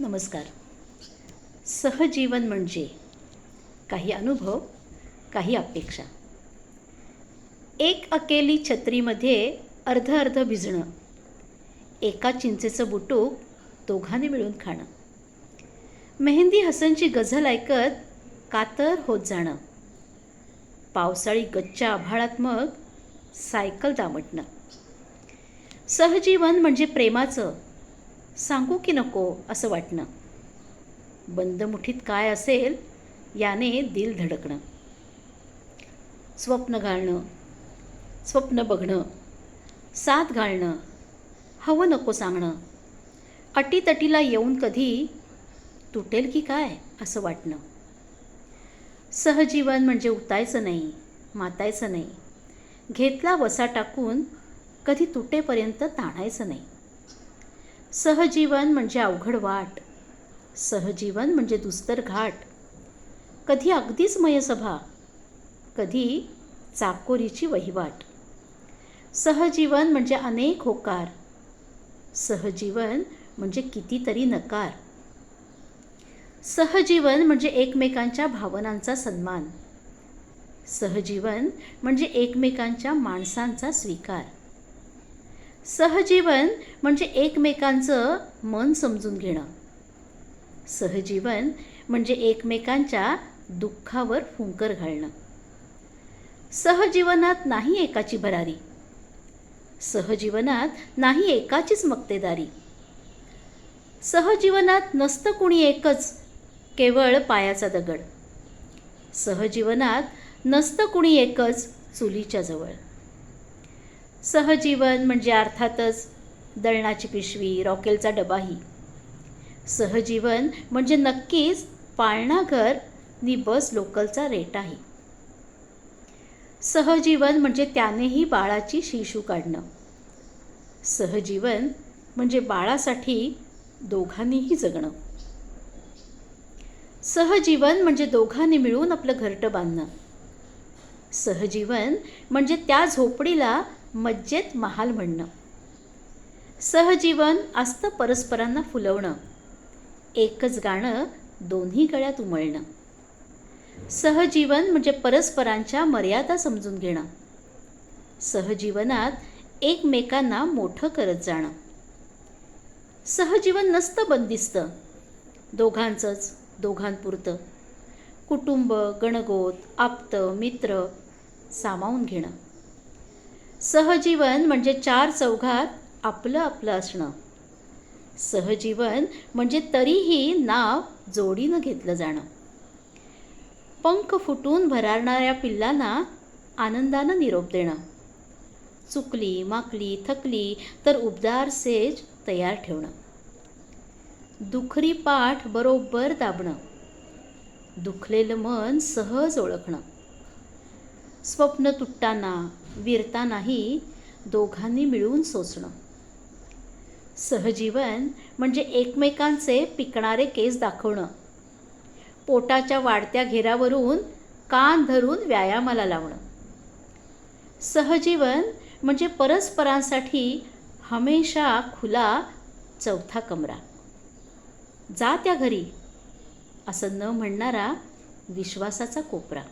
नमस्कार. सहजीवन म्हणजे काही अनुभव काही अपेक्षा. एक अकेली छत्रीमध्ये अर्ध अर्ध भिजणं एका चिंचेचं बुटूक दोघांनी मिळून खाणं. मेहंदी हसनची गझल ऐकत कातर होत जाणं. पावसाळी गच्च्या आभाळात मग सायकल दामटणं. सहजीवन म्हणजे प्रेमाचं सांगू की नको असं वाटणं. बंद मुठीत काय असेल याने दिल धडकणं. स्वप्न घालणं स्वप्न बघणं साथ घालणं हवं नको सांगणं. अटीतटीला येऊन कधी तुटेल की काय असं वाटणं. सहजीवन म्हणजे उतायचं नाही मातायचं नाही. घेतला वसा टाकून कधी तुटेपर्यंत ताणायचं नाही. सहजीवन म्हणजे अवघड वाट. सहजीवन म्हणजे दुस्तर घाट. कधी अगदीच मयसभा कधी चाकोरीची वहिवाट. सहजीवन म्हणजे अनेक होकार. सहजीवन म्हणजे कितीतरी नकार. सहजीवन म्हणजे एकमेकांच्या भावनांचा सन्मान. सहजीवन म्हणजे एकमेकांच्या माणसांचा स्वीकार. सहजीवन म्हणजे एकमेकांचं मन समजून घेणं. सहजीवन म्हणजे एकमेकांच्या दुःखावर फुंकर घालणं. सहजीवनात नाही एकाची भरारी. सहजीवनात नाही एकाचीच मक्तेदारी. सहजीवनात नसतं कुणी एकच केवळ पायाचा दगड. सहजीवनात नसतं कुणी एकच चुलीच्या जवळ. सहजीवन म्हणजे अर्थातच दळणाची पिशवी रॉकेलचा डबाही. सहजीवन म्हणजे नक्कीच पाळणाघर नि बस लोकलचा रेटाही सहजीवन म्हणजे त्यानेही बाळाची शिशू काढणं. सहजीवन म्हणजे बाळासाठी दोघांनीही जगणं. सहजीवन म्हणजे दोघांनी मिळून आपलं घरटं बांधणं. सहजीवन म्हणजे त्या झोपडीला मज्जेत महाल म्हणणं. सहजीवन असतं परस्परांना फुलवणं. एकच गाणं दोन्ही गळ्यात उमळणं. सहजीवन म्हणजे परस्परांच्या मर्यादा समजून घेणं. सहजीवनात एकमेकांना मोठं करत जाणं. सहजीवन नसतं बंदिस्त. दोघांचंच दोघांपुरतं. कुटुंब गणगोत आप्त मित्र सामावून घेणं. सहजीवन म्हणजे चार चौघात आपलं आपलं असणं. सहजीवन म्हणजे तरीही नाव जोडीनं घेतलं जाणं. पंख फुटून भरारणाऱ्या पिल्लांना आनंदानं निरोप देणं. चुकली माकली थकली तर उबदार सेज तयार ठेवणं. दुखरी पाठ बरोबर दाबणं. दुखलेलं मन सहज ओळखणं. स्वप्न तुटताना विरतानाही दोघांनी मिळून सोसणं. सहजीवन म्हणजे एकमेकांचे पिकणारे केस दाखवणं. पोटाच्या वाढत्या घेरावरून कान धरून व्यायामाला लावणं. सहजीवन म्हणजे परस्परांसाठी हमेशा खुला चौथा कमरा. जा त्या घरी असं न म्हणणारा विश्वासाचा कोपरा.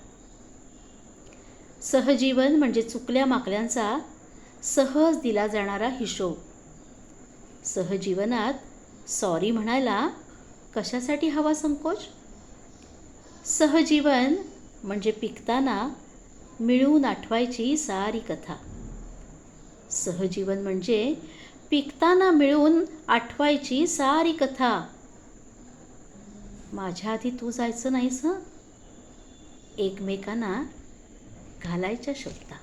सहजीवन म्हणजे चुकल्या माकल्यांचा सहज दिला जाणारा हिशोब. सहजीवनात सॉरी म्हणायला कशासाठी हवा संकोच? सहजीवन म्हणजे पिकताना मिळून आठवायची सारी कथा. सहजीवन म्हणजे पिकताना मिळून आठवायची सारी कथा. माझ्या आधी तू जायचं नाहीस एकमेकांना घालायच्या शब्दा